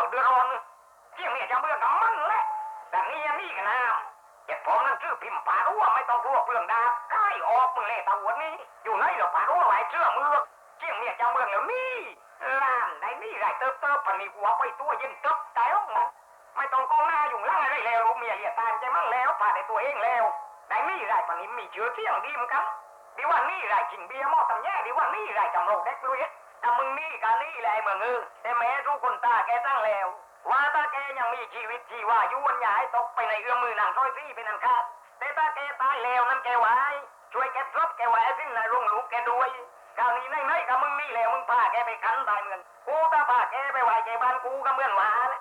วเดือดร้อนเที่ยงเนี่ยจะเบื่อกับมันแหละแต่นี่ยังนี่กันนะเจ็บผมนั่นชื่อพิมพ์ปารั่วไม่ต้องกลัวเปลืองดาบใกล้ออกมึงเล่ตาหัวนี้ อยู่ไหนหรอปารั่วไหวเชื่อมือเที่ยงเนี่ยจะเบื่อแล้วนี่ล้านได้นี่ไรเติบเติบปันนี้หัวไปตัวเย็นตึ๊บใจร้องมันไม่ต้องกองหน้าอยู่ล่างอะไรแล้วลูกเมียเลียตามใจมั่งแล้วพาได้ตัวเองแล้วได้นี่ไรปันนี้มีเชื้อเที่ยงดีมือนกันดีว่านี่ไรกินเบียร์หม้อตำแย่ดีว่านี่ไรจำโรคเด็กลุย แต่มึงนี่กันนี่แหละไอ้เมืองเออแต่แม้ทุกคนตาแกตั้งแล้ว ว่าตาแกยังมีชีวิตชีว่ายู่วันยายตกไปในเอื้อมมือนางร้อยซี่เป็นอันขาดแต่ตาแกตายแล้วนั่นแกไว้ช่วยแกทบแกไว้สิ้นในรุ่งลูกแกด้วยคราวนี้ในไหนๆกับมึงนี่แล้วมึงพาแกไปขันตายเมืองกูก็พาแกไปไหวแกบ้านกูก็เหมือนหมาแหละ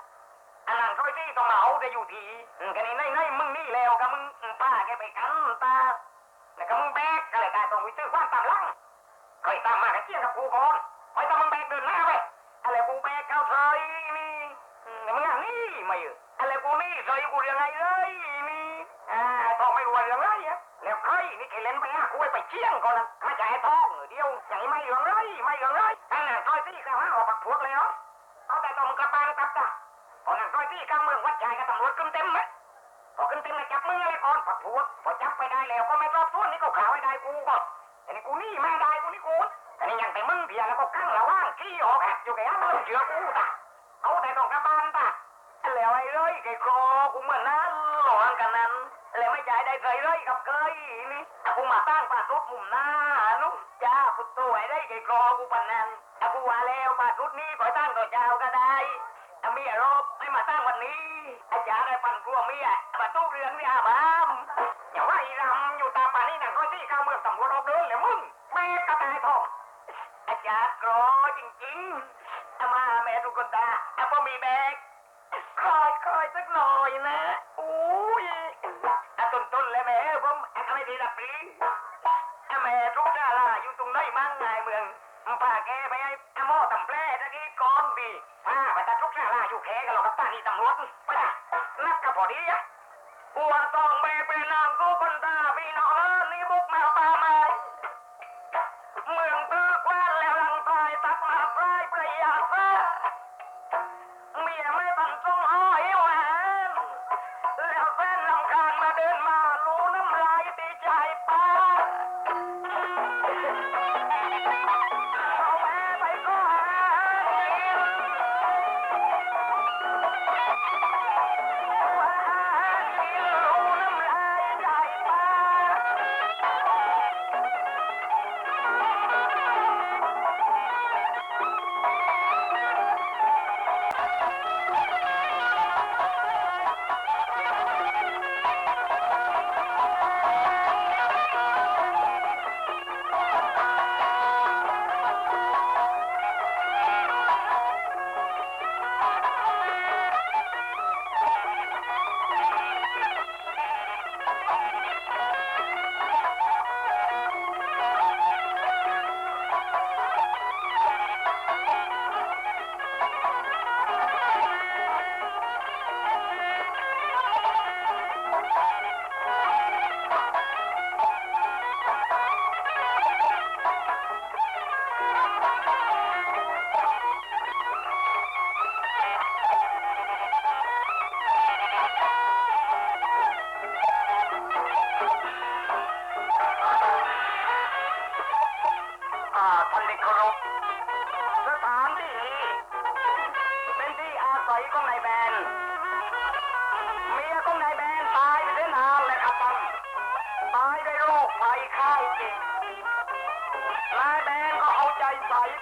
อันนั้นร้อยซี่ต้องมาเอาแต่อยู่ทีอืมแค่นี้ในไหนๆมึงนี่แล้วกับมึงพาแกไปขันตาแล้วก็มึงแบกก็เลยกลายต้องวิตื้อความตามหลังเคยตามมากันเที่ยงกับกูก่อน คอตามมึงแบกเดินหน้าไปอะไรกูแบกเข้าเธอนี่มมึงอะนี่ไม่เอออะไรกูนี่ใส่กูยังไงเลยนี่อ่าทองไม่รวยยังไงอะแล้วใครนี่แกเล่นไปอะกูไปเชี่ยงก่อนนะไม่ใช่ทองเดียวอย่ไม่เหลืองไม่เหลืองอ่าซอยที่ข้าวออกปักพวกเลยเหรอเอาแต่ต้องกระปางกับจ้ะตอนนั้นซอยที่ข้างเมืองวัดใจกับตำรวจขึ้นเต็มไหมพอขึ้นติงมาจับมือเลยก่อนพอพวกพอจับไปได้แล้วก็ไม่รอบส่วนนี่ก็ขาวให้ได้กูก่อนแต่นี่กูนี่ไม่ได้กูนี่กู แต่นี่ยังแต่มึงเพียแล้วก็กั้งระว่างขี้ออกแอบอยู่แกอันมึงเชื่อกูตาเอาแต่ต้องกระบาลตาแล้วไอ้เลยไอ้คอกูเหมือนนั้นหลอนกันนั้น แล้วไม่ใจได้เคยเลยกับเคยนี่กูมาตั้งปารุดมุมหน้านุจ้าพุทโธไอ้ได้ไอ้คอกูปันนั้นกูว่าแล้วปารุดนี้ก็ตั้งต่อเจ้าก็ได้ถ้าเมียรบไม่มาตั้งวันนี้อาจารย์ได้ปันกลัวเมียมาตู้เรืองเนี่ยบ้ามอย่าว่าอีรำอยู่ตาป่านี่หนังก้อยที่ข้าวเมืองตำรวจรบเดินเลยมึงแม่กระต่ายทอง อาจารย์กรอจริงๆอามาแม่ทุกคนตาอาพอมีแบกคอยคอยสักหน่อยนะอุ้ยอาต้นต้นเลยแม่ผมอาทำไมดีล่ะปรีอาแม่ทุกชาลาอยู่ตรงไหนมั่งไงเมืองพาแกไปไอ้อโม่ตำแปรตะกี้ก่อนบีพาไปตาทุกชาลาอยู่แขกันหรอกกับตานี่ตำรวจไปละนักกับพอดีอะหัวต้องไปเป็นนางกูคนต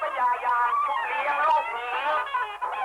พยายามชุบเลี้ยงลูกหญิ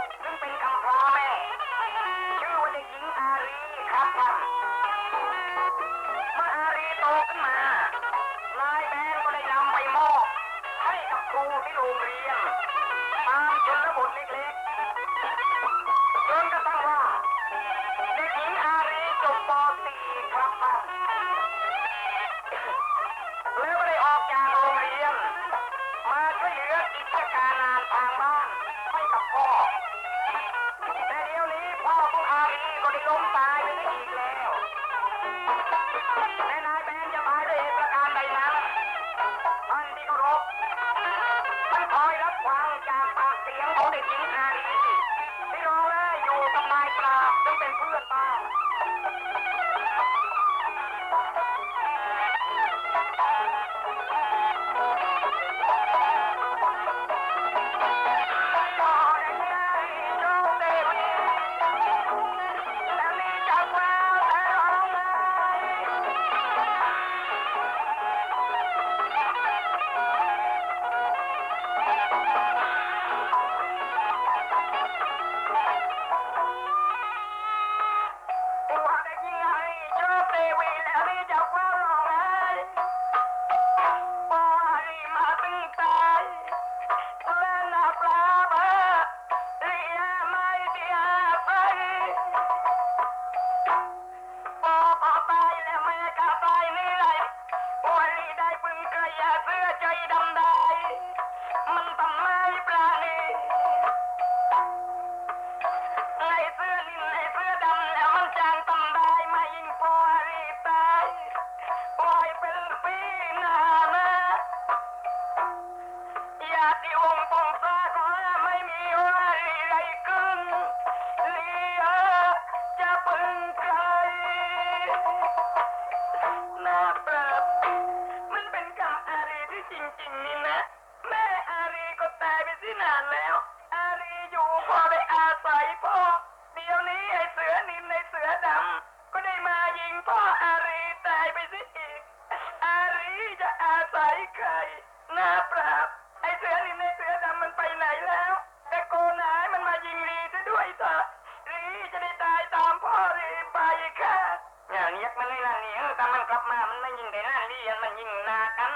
ถ้ามันกลับมา มันไม่ยิงแต่นั่นรีมันยิงนากัน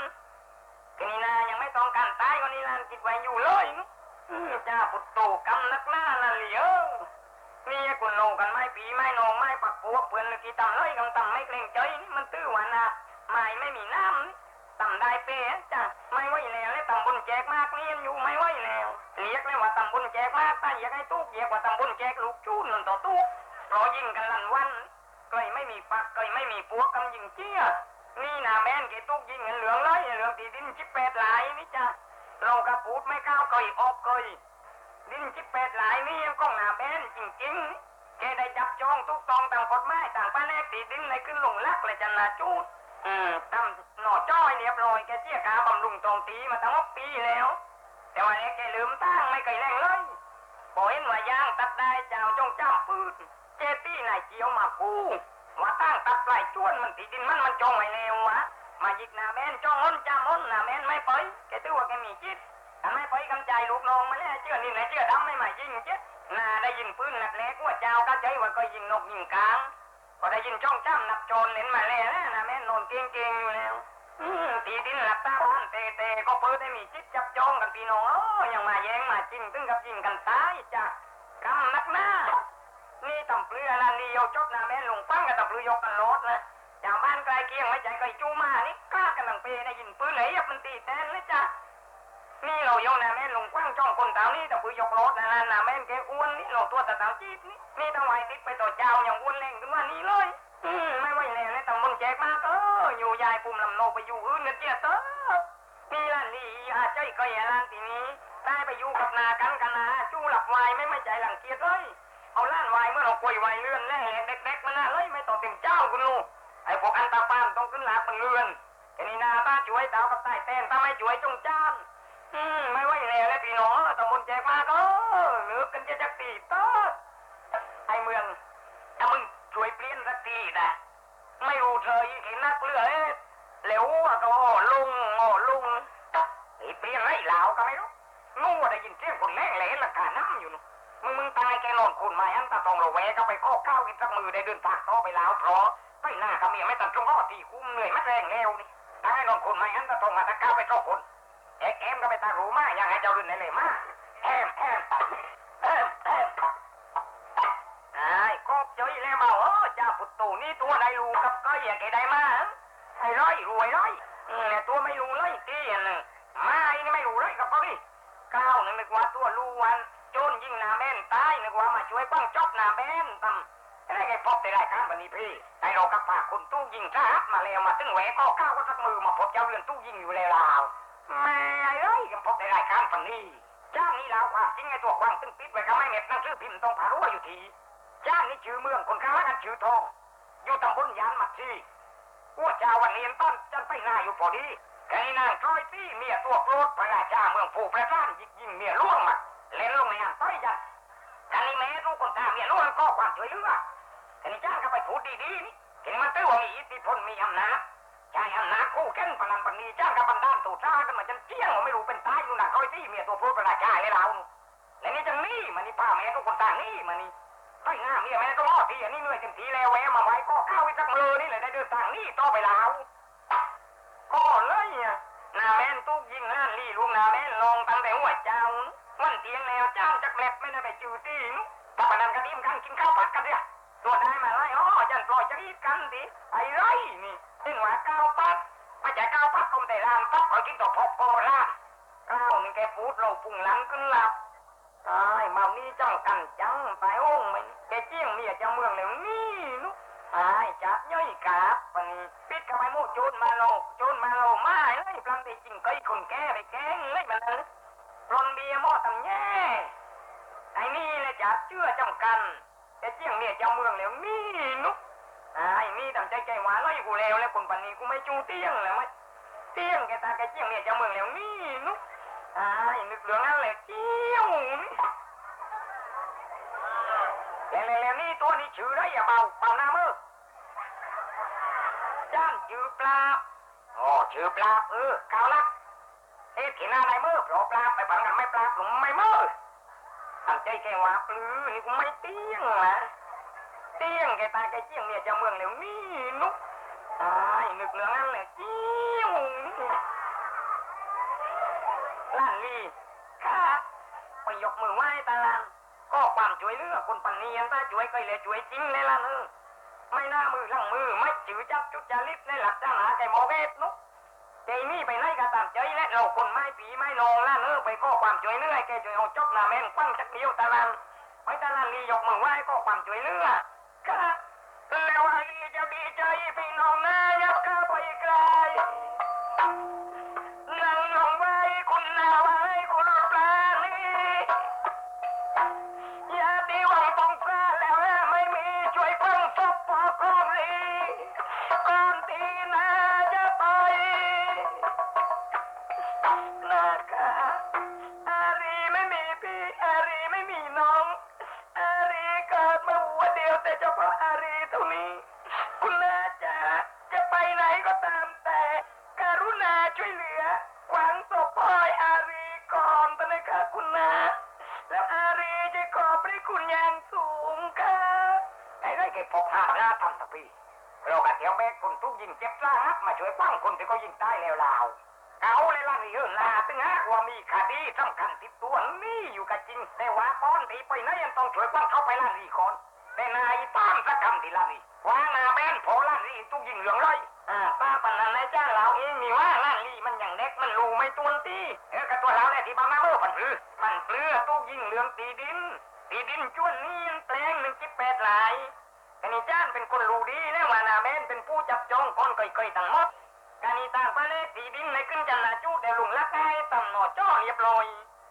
กนีนายังไม่ต้องการตายก็นี่ลานคิดไว้อยู่เลยจ้าปุตโตกำนักหน้านั่นเหลียวนี่คุณโลกันไม่ปีไม่นองไม่ปักพวกเพื่อนเลยกี่ตำเลยกำตำไม่เกรงใจนี่มันตื้อวันนะไม่ไม่มีน้ำนี่ตำได้เป๊ะจ้ะไม่ไหวแล้วเลยตำบนแจกมากนี่ยังอยู่ไม่ไหวแล้วเรียกเลยว่าตำบนแจกมากถ้าอยกให้ตู้เรียกว่าตำบนแจกลูกจูนนต่อตู้รอยิงกันลันวันเกยไม่มีปักเกยไม่มีปัวกำยิงเจี้ยนี่นาแม่นเกตุกยิงเงินเหลืองเลยเหลืองตีดินชิบแปดหลายนี่จ้ะเรากระปูดไม่ก้าวเกยออกเกยดินชิบแปดหลายนี่ยังก้องหนาแบนจริงๆแกได้จับจองทุกตองต่างกฎหมายต่างป้าแนกตีดินในขึ้นลงลักเลยจันนาจูดอืมทำหน่อจ้อยเรียบร้อยแกเจี๊ยกาบำรุงตองตีมาตั้งปีแล้ว แต่วันนี้แกลืมตั้งไม่เคยแรงเลย พอเห็นว่าย่างตัดได้เจ้าจงจ้ำปืนเจตี้นายเจียวมากูว่าตั้งตัดปลายจวนมันตีดินมันมันจองไว้แล้ววะมายิกหนาแมนจ้องอ้นจ้ำอ้นหนาแมนไม่ไปแกตื้อว่าแกมีจิตทำไมไปกำใจลูกน้องมาแล้วเชื่อนี่ไหนเชื่อดำไม่มายิงเจ๊น่าได้ยินปืนหนักแหลกว่าเจ้าก็ใจว่าก็ยิงนกยิงกลางก็ได้ยินช่องจ้ำนับโจรเล่นมาแล้วนะแม่นอนเก่งๆอยู่แล้ว ตีดินหลับตาบ้านเตะเตะก็เปิดได้มีจิตจับจองกันพี่น้องเออยังมาแย่งมาจริงถึงกับยิงกันตายจ้ะกำนักหน้า นี่ตำเปลือละนี่เอาจบนะแม่นลงปั้งกับตำเปลือยกกันรถนะชาวบ้านใกล้เคียงไม่ใจก็จูมานี่กล้ากันหลังเปได้ยินปืนไหนยับมันตีแตนเลยจ้ะนี่เราโยนนะแม่นลงกว้างจ้องคนเต่านี่แต่ปือยกรถนะนะแม่นแกอ้วนนี่เราตัวแต่เต่าจีบนี่นี่ทำไมติดไปต่อเจ้าอย่างอ้วนแรงขึ้นมานี่เลย อืมไม่ไหวแล้วเลยตำบลแจกมากเอออยู่ยายปุ่มลำโนไปอยู่อื่นนะเจี๊ยเตอนี่ล่ะนี่อาใจก็อย่าล้านทีนี้ ได้ไปอยู่กับนากันกันนะจู้หลับวายไม่ไม่ใจหลังเกียจเลยเอาล้านวายเมื่อเรากลวยวายเลื่อนแน่เด็กๆมันน่ะเลยไม่ต้องเต็มเจ้าคุณลูกไอ้พวกอันตาปามต้องขึ้นหลักมันเลื่อนแค่นี้นาตาช่วยเต่ากับใต้เต้นถ้าไม่ช่วยจงจ้านอืมไม่ไหวแล้วเลยพี่น้องตำบลแจกมากก็นึกกันจะจักตีเตอไอเมืองถ้ามึงช่วยเปลี่ยนสักทีนะ ไม่รู้เธออีกเห็นนักเลือดเหลวอะก็อ้อลุงอ้อลุงไอ้เปลี่ยนไรเหลาก็ไม่รู้งูได้ยินเสียงคนแรงเลยละกาน้ำอยู่นู่นมึงมึงตายแกหล่นคุณมาอันตาตองเราแวก็ไปข้อข้าวกินสักมือได้เดินฝากต่อไปล้วเพราะไปหน้ากับเมียไม่ตัดตรงอ้อที่คุ้มเหนื่อยมัดแรงแล้วนี่ตายหล่นคุณมาอันตาตองมาตะก้าวไปข้อคนเอ็กเอ็มก็ไปตารู้มาอย่างไงเจ้ารุ่นไหนเลยมาแอมแอม โอ้จ่าปุตตูนี่ตัวไหนรู้กับก็อย่าแกได้มาไอ้ร้อยรวยร้อยเนี่ยตัวไม่รู้เลยตีอันหนึ่งมาไอ้นี่ไม่รู้เลยกับก็ดิก้าวนึกนึกว่าตัวรู้วันโจนยิงนาแม่นตายนึกว่ามาช่วยป้องจบนาแม่นตั้มไอ้ไงพบในรายการวันนี้พี่ไอ้เรากับปากคนตู้ยิงทหารมาแล้วมาตึงแหวกก็ก้าวก็สักมือมาพบเจ้าเรือนตู้ยิงอยู่แล้วแม่เอ้ยยังพบในรายการฝั่งนี้จ้างนี่แล้วความจริงไอ้ตัวกวางตึ้งปิดไว้ก็ไม่เม็ดนั่นชื่อพิมพ์ต้องพารั่วอยู่ที จ้างนี่ชื่อเมืองคนข้างละกันชื่อทอง อยู่ตำบลยานมัดซีอ้วเจ้าวันเรียนต้นจันไปหน้าอยู่พอดีไอ้นางทอยตี้เมียตัวโปรดพระราชาเมืองผู้ประสานยิงยิงเมียล่วงมาเล่นลงในอ่างต้อยจันกันนี่แม่รู้คนตาเมียล่วงก็ความช่วยเหลือกันนี่จ้างก็ไปพูดดีๆนี่เห็นมันตื้อว่ามีอิทธิพลมีอำนาจใช่อำนาจคู่เข้นปนันปนีจ้างกับบันดาลตูซ่ากันมาจนเจี้ยงไม่รู้เป็นตายอยู่หนักคอยที่เมียตัวพูดประหลาชาเลยเราแล้วนี่จะนี่มันนี่ป้าแม่ทุกคนตานี่มันนี่ ไอ้หน้าเมียแม่ก็รอดทีอันนี้เหนื่อยเต็มทีแล้วแวะมาไว้ก็ข้าวไว้สักมือนี่เลยได้เดินทางนี่ต่อไปแล้วก็เลยอะหน้าแม่นตุกยิงหน้าลี่ลุงหน้าแม่นลองตั้งแต่หัวเจ้ามันเตียงแนวจ้าจักแหลบไม่ได้ไปจืดตีนถ้าปนันกันดิมกันกินข้าวผัดกันเนี่ยตัวได้มาไล่อ๋อจันปล่อยจะรีดกันดิไอ้ไรนี่ซึ่งว่าก้าวปัดไม่ใช่ก้าวปัดกรมแต่รานปัดคอยกินต่อพกโบราณก้าวนี่แกพูดเราปุ่งหลังขึ้นหลับตายมานี่จังกันจังตายโอ้งมัน แกเจี้ยงเมียจะเมืองแล้วนี่นุกตายจับย่อยกาบมันปิดเข้าไปมู่โจนมาโลโจนมาโลมาเลยปลังได้จริงก็อีคนแก่ไปแกงเลยมันเลยปลนเบียร์หม้อตำแย่ไอ้นี่เลยจับเชื่อจำกันแกเจี้ยงเมียจะเมืองแล้วนี่นุกไอ้นี่ตั้งใจใจหวานเลยกูแล้วแล้วคนปันนี้กูไม่จูเตี้ยงแล้วไม่เตี้ยงแกตาแกเจียงเนี่ยจะเมืองแล้วนี่นุ๊กไอ้นึกเรื่องนั้นแหละเจียวนี่แล้วแล้ว นี่ชื่อะไรอย่าเบาเบาหน้ามือจ้านชื่อปลาบอ๋อชื่อปลาเออเกาลักเอ๊ะที่หน้าในมือเพราะปลาไปบังกันไม่ปลาผมไม่มือทำใจแกว่าปลื้อนี่กูไม่เตี้ยงนะเตี้ยงแกตาแกเจี้ยงเนี่ยจะเมืองเหลวนี่นุกตายนึกเรื่องนั้นแหละเจี้ยวนี่ล้านลีข้าไปยกมือไหว้ตาลาน ก็ความช่วยเหลือคนปันนี้ยังตาช่วยก็เลยช่วยจริงเลยล่ะเนอไม่น่ามือลังมือไม่จือจับจุดจาริตในหลักฐานหาแกโมเกตนุกใจนี่ไปไหนก็ตามใจและเราคนไม่ปีไม่นองล่าเนื้อไปก็ความช่วยเหลือแกช่วยเอาจบหน้าแม่งปั้งจักเดียวตาลันไปตาลันลียกมือไหว้ก็ความช่วยเหลือครับแล้วไอ้จะดีใจพี่น้องนะยับเข้าไปไกล ไอ้ไรเก็บพกหาหน้าทำตะพี่เรากะเที่ยวแบกคนทุกยิงเจ็บสาหัสมาช่วยป้องคนที่เขายิงตายแล้วลาวเอาเลยล่ะนี่เออลาตึงฮะว่ามีคดีสำคัญติดตัวนี่อยู่กับจริงแต่ว่าป้อนตีไปไหนยังต้องช่วยป้องเขาไปล่ารีก่อนแต่นายตามสักคำที่ล่ารีว่านาแม่นพอล่ารีทุกยิงเหลืองร้อยอ่าป้าปันนันนายจ้างเราเองนี่ว่าล่ารีมันอย่างเด็กมันรูไม่ตัวตีเออกับตัวเราเนี่ยที่บ้ามาเมื่อปันปลือปันปลือทุกยิงเหลืองตีดินตีดินจวนนี้ยังแปลงหนึ่งจิบแปดหลาย กานิจ้านเป็นคนรู้ดีนะว่านาแมนเป็นผู้จับจองคนเคยๆทั้งหมดกานิต่างประเทศตีดินในขึ้นจันนาจูแต่ลุงลักไอ้ต่ำหนอจ้อเรียบร้อย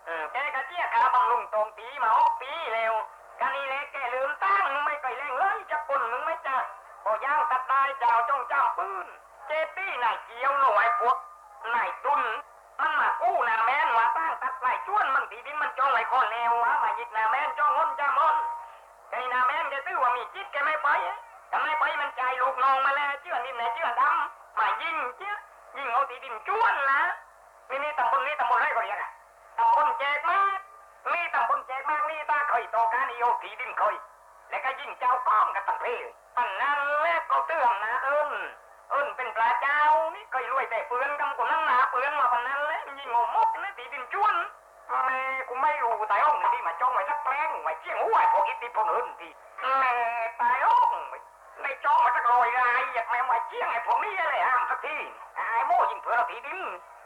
เออแกกะเจี๊ยขาบำรุงตรงตีมาหกปีแล้วกานิเล็กแกลืมตั้งไม่เคยแรงเลยจะปนมึงไม่จ้าพอย่างตัดได้เจ้าจ้องจ้ำปืนเจตี้นายเกียวหน่วยพวกนายตุนมันมากู้นาแมนมาตั้งตัดไหลชวนมันตีดินมันจ้องไหลคอแนววะมาหยิกนาแมนจ้องงนจ้ามอน ไอ้นาแมนแกตื้อว่ามีจิตแกไม่ไปทำไมไปมันใจลูกน้องมาแล้วเชื่อนิ่มไหนเชื่อดำมายิงเจ้ายิงเอาตีดินชวนนะนี่นี่ตำบลนี่ตำบลไรก็เรียกอะตำบลแจกมากนี่ตำบลแจกมากนี่ตาเคยต่อการนิโยตีดินเคยแล้วก็ยิงเจ้าก้อมกันตั้งเพปันนั้นแล้วก็เตือนนะเอิญเอิญเป็นปลาเจ้านี่เคยรวยแต่เปือนกำคนนั้นหนาเปือนมาปันนั้นแล้วยิงงมกนะตีดินชวน แม่กูไม่รู้ตายห้องนี่มาจ้องไว้สักแปลงไว้เจียงหัวไอ้พวกอิทธิพลอื่นทีแม่ตายห้องในจ้องมาสักลอยไรอยากแม่ไว้เจียงไอ้พวกนี้อะไรห้ามสักทีไอ้โม่ยิงเผื่อเราตีดิ้น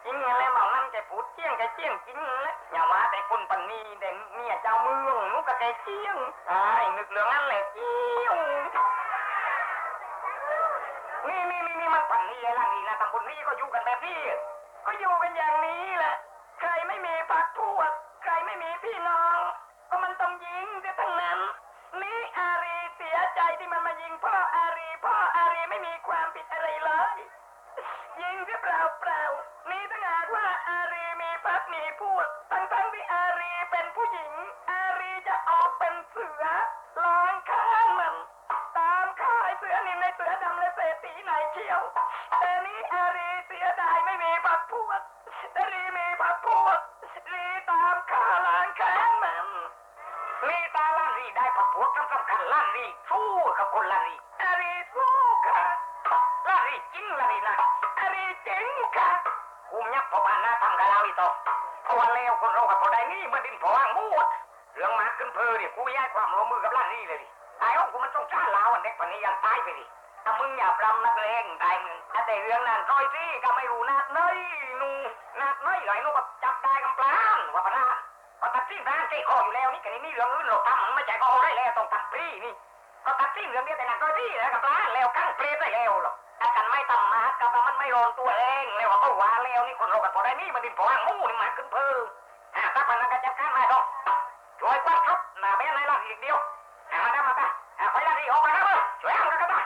ยิงอะไรมานั่นแกพูดเจียงแกเจียงจริงนะอย่าว่าแต่คนปันนี้เด็กเมียเจ้าเมืองนุกกะแกเจียงไอ้นึกเรื่องนั้นแหละเจียงนี่นี่นี่มันปันนี่ล่ะนี่นะตำบลนี้ก็อยู่กันแบบนี้ก็อยู่กันอย่างนี้แหละ ใครไม่มีพักพวก ใครไม่มีพี่น้อง ก็มันต้องยิงกันทั้งนั้น นี่อารีเสียใจที่มันมายิงพ่ออารีพ่ออารีไม่มีความผิดอะไรเลย ยิงที่เปล่าเปล่านี่ถ้าหากว่าอารีมีพักมีพวกำกับเราอีกต่อเพราะว่าแล้วคนเรากับพอได้นี่มันดินพอว่างมูดเรื่องมาขึ้นเพอเนี่ยกูย้ายความร่วมมือกับล้านรีเลยดิตายของกูมันต้องจ้าลาวอันเด็กปนี้ยังตายไปดิถ้ามึงอย่าปรำนักเลงตายมึงแต่เรื่องนั้นร้อยซี่ก็ไม่รู้นักเนยนูนักเนยไหลนูก็จับได้กำปลานว่าปะนะก็ตัดสินร้านใจคออยู่แล้วนี่กันนี่เรื่องอื่นเราทำมันไม่ใช่ก็เอได้แล้วต้องตัดปรีนี่ ก็ตัดที่เหลืองเดียวแต่ละก็ที่แล้วกับร้านแล้วกั้งเปรตได้แล้วหรอกถ้ากันไม่ทำมากับมันไม่รอนตัวเองแล้วก็ว่าแล้วนี่คนเรากันพอได้นี่มันดินพอหางมู่นี่มาขึ้นเพออ่าตักมันก็จัดการมาดอกช่วยกวาดครับหน้าแม่นายละอีกเดียวเอามาได้มาได้เอาไปละดิออกมาครับเว้ยช่วยเอากันกันไ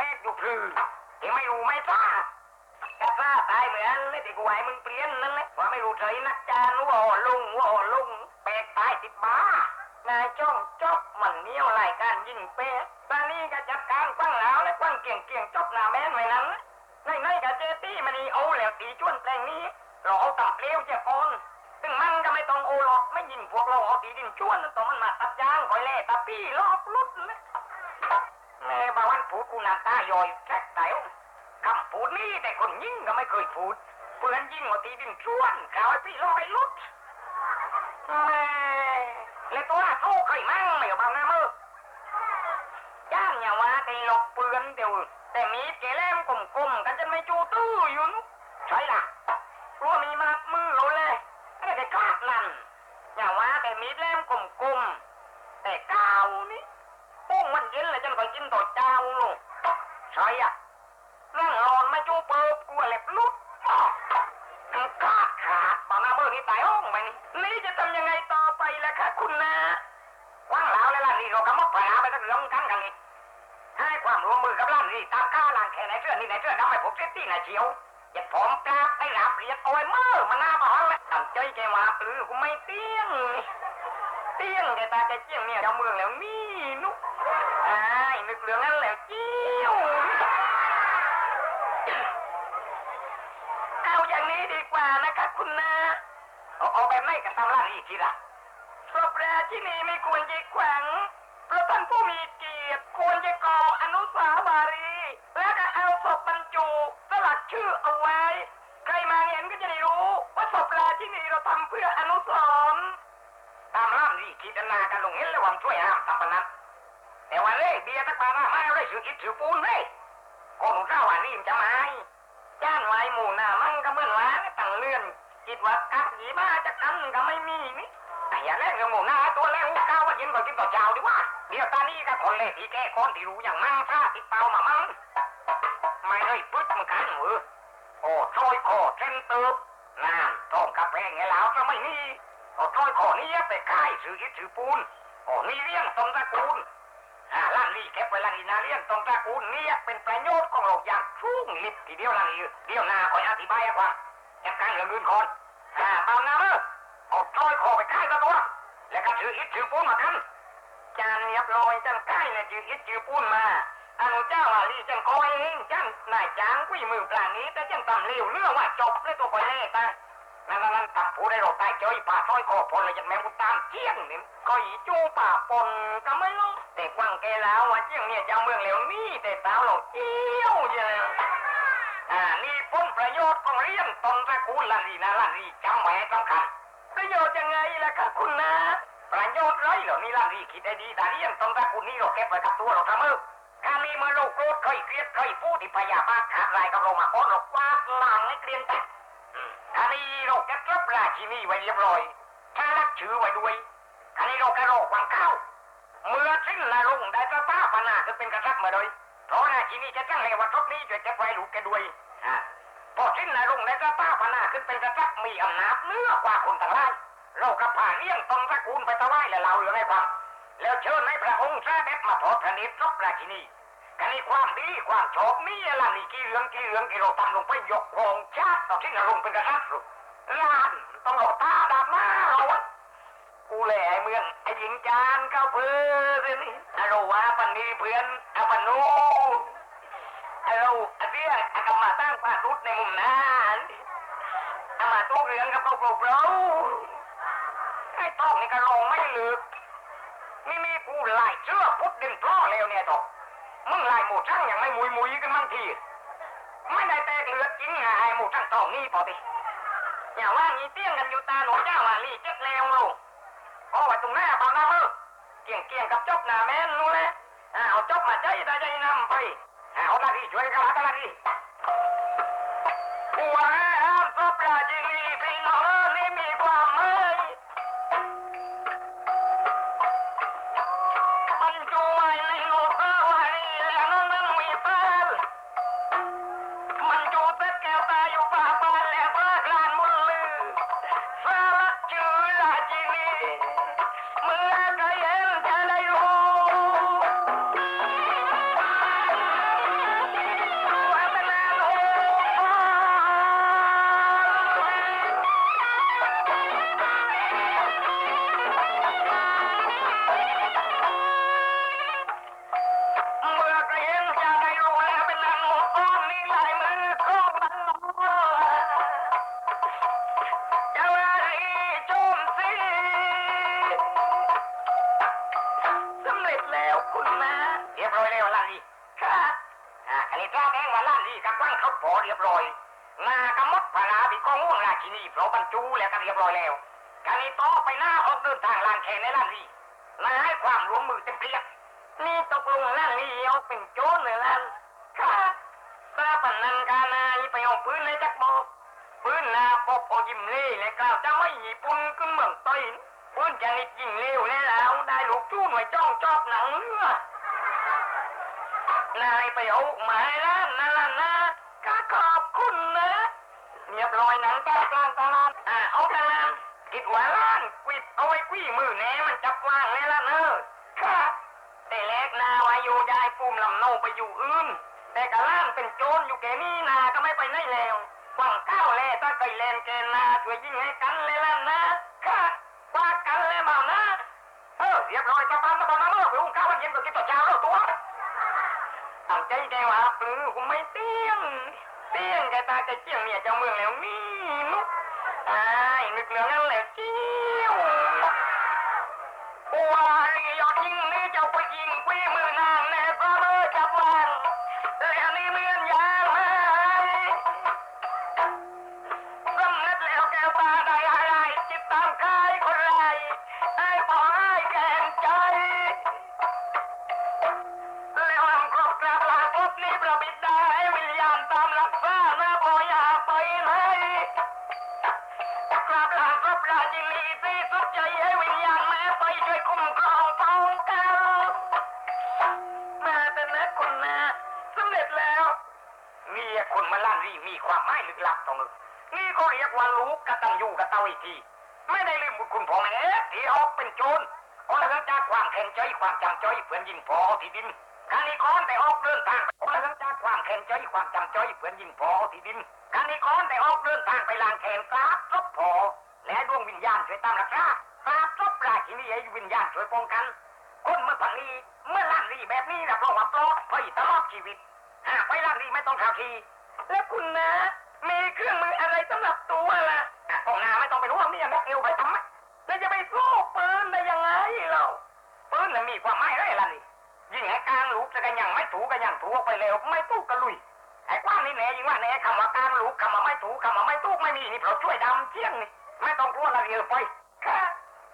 แม่อยู่พลือเองไม่รู้ไม่ทราบกระซ่าตายเหมือนเลยที่กูให้มึงเปลี่ยนนั่นแหละว่าไม่รู้เฉยนักจานว่าโอ้ลุงว่าโอ้ลุงแปลกตายติดบ้านายจ้องจอบมันเนี้ยวรายการยิงเป๊ะตอนนี้ก็จัดการกว้างแล้วและกว้างเกี่ยงเกี่ยงจบหน้าแม่นไว้นั้นในในกับเจตี้มันนี่เอาแล้วตีจวนแปลงนี้เราเอาตับเลี้ยวเจ้าก่อนซึ่งมันก็ไม่ต้องโอหรอกไม่ยิงพวกเราเอาตีดินชวนต้อมันมาตัดยางคอยเล่ตาปี้ลอกลุดเล บาวันพูดกูน้าตาย่อยแทกไตวคำพูดนี้แต่คนยิ่งก็ไม่เคยพูดเพื่อนยิงเอาตีดินชวนกล่าวให้พี่ลอยลุดแม่เลยตัวโซ่เคยมั่งไม่เอาบางหน้ามือจ้างอย่าว่าแต่หลอกเปลือนเดียวแต่มีเกล้มกลมๆกันจะไม่จูตื้อยู่นุใช่ล่ะกลัวมีมามือเราเลยไอ้แต่กานั่นอย่าว่าแต่มีแล้มกลมๆแต่กาวนี่ มันเย็นเลยจังคอยกินต่อเจ้าลูกใช่อะนั่งรอนไม่จูเปิบกลัวเล็บลุดอ้าวมันขาดขาดบางหน้ามือนี่ตายห้องไปนี่นี่จะทำยังไงต่อไปล่ะคะคุณนะว่างแล้วเลยล่ะนี่เรากำมดปลาไปสักเรื่องกันกันอีกให้ความร่วมมือกับร้านนี่ตามข้าร้านแค่ไหนเสื้อนี่ไหนเสื้อดำให้ผมเซ็ตที่ไหนเชียวอย่าผมกราบให้รับเรียกเอาไว้เมื่อมันหน้าบ้านเลยตั้งใจแกว่าปลือกูไม่เตี้ยงเตี้ยงแกตาแกเจี้ยงเนี่ยเจ้าเมืองแล้วนี่ นุ๊กอ้นึกเรื่องนั้นแหล้วเจี้วเอาอย่างนี้ดีกว่านะคะคุณนาเอาเอาแบบไหนกันตามร้าอีกทีละศพแราชินีไม่ควรจะขวงเพราะท่านผู้มีเกียรติควรจะก่ออนุสาวรีย์และก็เอาศพบรรจุสลักชื่อเอาไว้ ใครมาเห็นก็จะได้รู้ว่าศพแราชินีเราทำเพื่ออนุสรณ์ มร่ำนี่คิดนากันลงเห็นแล้วว่าช่วยห้ามทำปนัดแต่ว่าเล่เบียร์ตักบารามาเลยสืออิดสือปูนเลยคนข้าวานนี่จะมาจ้านไว้หมู่หน้ามั่งก็เมื่อว่าตั้งเลื่อนคิดว่ากักหีบ้าจะกันก็ไม่มีนี่ไอ้อย่าเล่นกับหมูหน้าตัวเล่นก้าวว่ายินก็กินต่อเจ้าดีว่าเดี๋ยวตานี้ก็คนเล่ที่แก้คนที่รู้อย่างมั่งท่าติดเปามามั่งไม่ได้ปึ๊ดมันกันเหรอโอ้ทอยโคเทนเติบนั่นต้องกาแฟไงแล้วจะไม่มี โอ้ทอยคอนี้ไปขายซื้อยึดถือปูนโอ้นี่เลี้ยงตรงตระกูลอ่าล้านนี้เก็บไว้ล้านนี้นาเลี้ยงตรงตระกูลนี่เป็นประโยชน์ของเราอย่างชุ่งลิบทีเดียวล้านนี้เดียวนาคอยอธิบายให้ฟังจัดการเรื่องอื่นก่อนอ่าเบาหน้าเมื่อเอาจ้อยคอไปใกล้ตัวแล้วก็ถืออิฐถือปูนมากันจานเรียบร้อยจันใกล้เนี่ยถืออิฐถือปูนมาอันเจ้าอาลีจันคอยเองจันนายจางกุ้ยมือปลานี้แต่จันตำเลี้ยวเรื่องว่าจบเลยตัวคนเล่ตา นั่นนั่นตับผู้ได้รถตายเจอป่าซอยคอพลเลยจันแมงมุตามเที่ยงนี่ก็อีจูป่าปนก็ไม่รู้แต่กว้างแกแล้วว่าเจียงเนี่ยเจ้าเมืองเหลียวนี่แต่สาวเราเจี้ยวเยอะอ่านี่พ้นประโยชน์ของเรียนตนตระกูลลันนีนะลันนีจำไว้ให้สำคัญประโยชน์ยังไงล่ะครับคุณนะประโยชน์ไรเหรอนี่ล่ะนี่คิดได้ดีแต่เรื่องตรงตระกูลนี้เราเก็บไว้กับตัวเราทำเออกามีเมื่อโลกโกรธเคยเครียดเคยพูดที่พยาบาทขาดรายกับเรามาอ้อนเรากวาหลังให้เกลียนแตก อันนี้เราเก็บรับราชินีไว้เรียบร้อยถ้ารักชื่อไว้ด้วยอันนี้เรากระโรกวางเข้าเมื่อสิ้นละลงได้ตาตาปนาคือเป็นกษัตริย์มาโดยเพราะราชินีจะตั้งเลวทบนี้จะเก็บไว้ลูกแกด้วยพอสิ้นนายรุ่งและก็ป้าพนาขึ้นเป็นกษัตริย์มีอำนาจเหนื้อกว่าคนทั้งหลายเรากระผ่าเลี้ยงตนตระกูลไปตะไว้และเราเหลือให้ฟังแล้วเชิญให้พระองค์แท้เด็ดมาทอดพระเนตรบราชินี กันนี้ความดีความโชคมีอะไรนี่กี่เรื่องกี่เรื่องกี่เราทำลงไปยกโครงชาติต่อที่นรงเป็นกษัตริย์หรือล้านต้องหลอตาดาบหน้าเราอะกูแหล่เมืองไอ้หญิงจานเข้าเพื่อนนี่อารวาปันนีเพื่อนอปนูเราอาเซียอากมาตั้งปารุดในมุมนั้นอามาตู้เรืองกับเขาเปล่าไอ้ต้องนี่ก็ลงไม่ลึกนี่มีกูไล่เชื่อพุดดึงปล้อเร็วเนี่ยตก มึงไล่หมูช่างอย่างไม่มุยมุยกันบางทีไม่ได้แตกเลือดจริงไงไอ้หมูช่างตองนี่พอดิอย่าว่างี้เตี้ยงกันอยู่ตาหนูเจ้ามาลีเจ็ดแล้วลูกเพราะว่าตรงหน้าบางน้ำมือเกี่ยงเกี่ยงกับจบหน้าแม่นนู้นแหละเอาจบมาใจตาใจนำไปเอาละดิช่วยกันละกันละดิหัว กองห่นี่เพราะบรรจุแล้วกันเรียบร้อยแล้วการนี้ต่อไปหน้าออกเดินทางลานแขในล้านลีนายให้ความร่วมมือเต็มเพียงนี่ตกลงล้านลีเอาเป็นโจรเลยล้านค่ะทราปันนันกานายไปเอาปืนเลยจักบอกปืนนาปบอยิมเล่และกล่าวจะไม่ญี่ปุ่นขึ้นเมืองต้อยปืนชนิดยิงเร็วแล้วได้ลูกจู้หน่วยจ้องจอบหนังเนื้อนายไปเอาหมายแล้วนั่นล่ะนะ รียบร้อยหนังแก้กลางตลาดอ่าเอาตลาดคิดว่าล้านกิดเอาไว้กวีมือแหนมันจับว่างเลยล่ะเนอะครับแต่แรกนาวาอยู่ได้ปุ่มลำโนไปอยู่อื่น แต่กะล้านเป็นโจรอยู่แกนี่นาก็ไม่ไปไหนแล้วหวังก้าวแล่ถ้าเคยแลนแกนาช่วยยิงให้กันเลยล่ะนะค่ะว่ากันเลยมานะเออเรียบร้อยจะปันตะบันนะเนอะไปอุ้งข้าววันเย็นตัวกินตัวเช้าแล้วตัวตั้งใจแกว่าปลือกูไม่เตี้ยง เตี้ยงแกตาจะเจียงเนี่ยเจ้าเมืองแล้วนี่นุ๊กตายนึกเหลืองนั้นแหละเจียวว้ายยอดยิงนี่เจ้าไปยิงปีมือนาง คนมาลั่นรีมีความหมายลึกลับตรงนี้นี่ก็เรียกว่าลูกกตัญญูกระเตเวที ไม่ได้ลืมบุญคุณพ่อแม่ที่ออกเป็นโจรเพราะเรื่องจากความแข็งใจความจำใจเพื่อนยินพอที่ดินการนี้ก้อนแต่ออกเดินทางเพราะเรื่องจากความแข็งใจความจำใจเพื่อนยินพอที่ดินการนี้ก้อนแต่ออกเดินทางไปลางแขนกราบทบพอและดวงวิญญาณช่วยตามรักษากราบทบราชินีให้วิญญาณช่วยป้องกัน คนเมื่อผังนี้เมื่อล่างนี้แบบนี้รับรองว่าปลอดภัยตลอดชีวิตหากไปล่างนี้ไม่ต้องข่าวที แล้วคุณนะ มีเครื่องมืออะไรสำหรับตัวล่ะอะกองนาไม่ต้องไปรู้ว่ามีอะไรเอวไปทำไมแล้วจะไปสู้ปืนได้ยังไงเราปืนน่ะมีความหมายอะไรล่ะนี่ยิงให้กลางลูกจะกันยังไม่ถูกกันยังถูกไปเร็วไม่ถูกกันลุยไอ้กว้างนี่แน่ยิงว่าแน่คำว่ากลางลูกคำว่าไม่ถูกคำว่าไม่ถูกไม่มีนี่เราช่วยดำเชี่ยงนี่ไม่ต้องกลัวอะไรเออไปค่ะ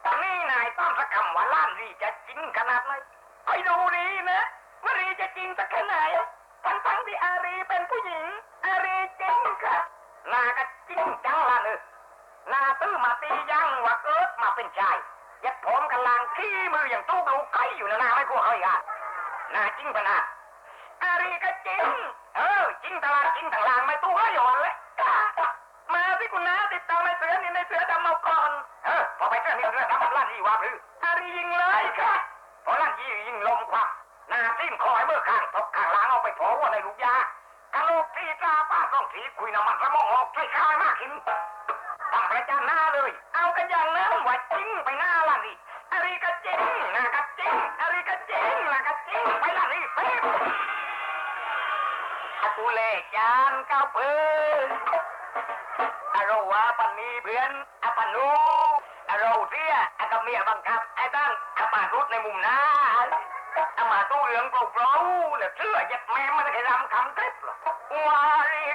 ตอนนี้นายต้องสักคำว่าล้านรีจะจริงขนาดไหนไปดูดีนะว่ารีจะจริงสักแค่ไหน ทั้งทั้งๆที่อารีเป็นผู้หญิง อารีจริงค่ะนาก็จริงจังละนอะนาตื้อมาตียังว่าเกิดมาเป็นชายยัดผมกันลางขี้มืออย่างตู้ลูกไก่อยู่นะนาไม่กลัวเขาอีกอะนาจริงปะนาอารีก็จริง เออจริงตลาดจริงต่างลางไม่ตู้ให้หย่อนเลยมาสิคุณนาติดตามไอ้เสือนี่ในเสือดำเอาก่อนเออพอไปเสือนี่เสือดำมันลั่นยี่ว่าหรืออารียิงเลยค่ะพอลั่นยี่ยิงลมควัก หน้าสิ้นคอยเมื่อข้างตกข้างล้างเอาไปพอว่าในลูกยากะโหลกที่ตาป้าต้องถีคุยน้ำมันสมองออกใช่วยคายมากขึ้นตั้งประจันหน้าเลย เอากันอย่างนั้นว่าจริงไปหน้าละนี่อะไรก็จริงนะก็จริงอะไรก็จริงนะก็จริงไปละนี่เป๊ะอากูเลจานก้าวเพื่อนอารวาปันนี้เพื่อนอาปันนูอารเสียอากาเมียบังคับไอ้ตั้งอาปารุดในมุมหน้า ตู้เหลืองเปล่าๆแล้วเสื้อยัดแม่มันให้รำคำคลิปหรอวารี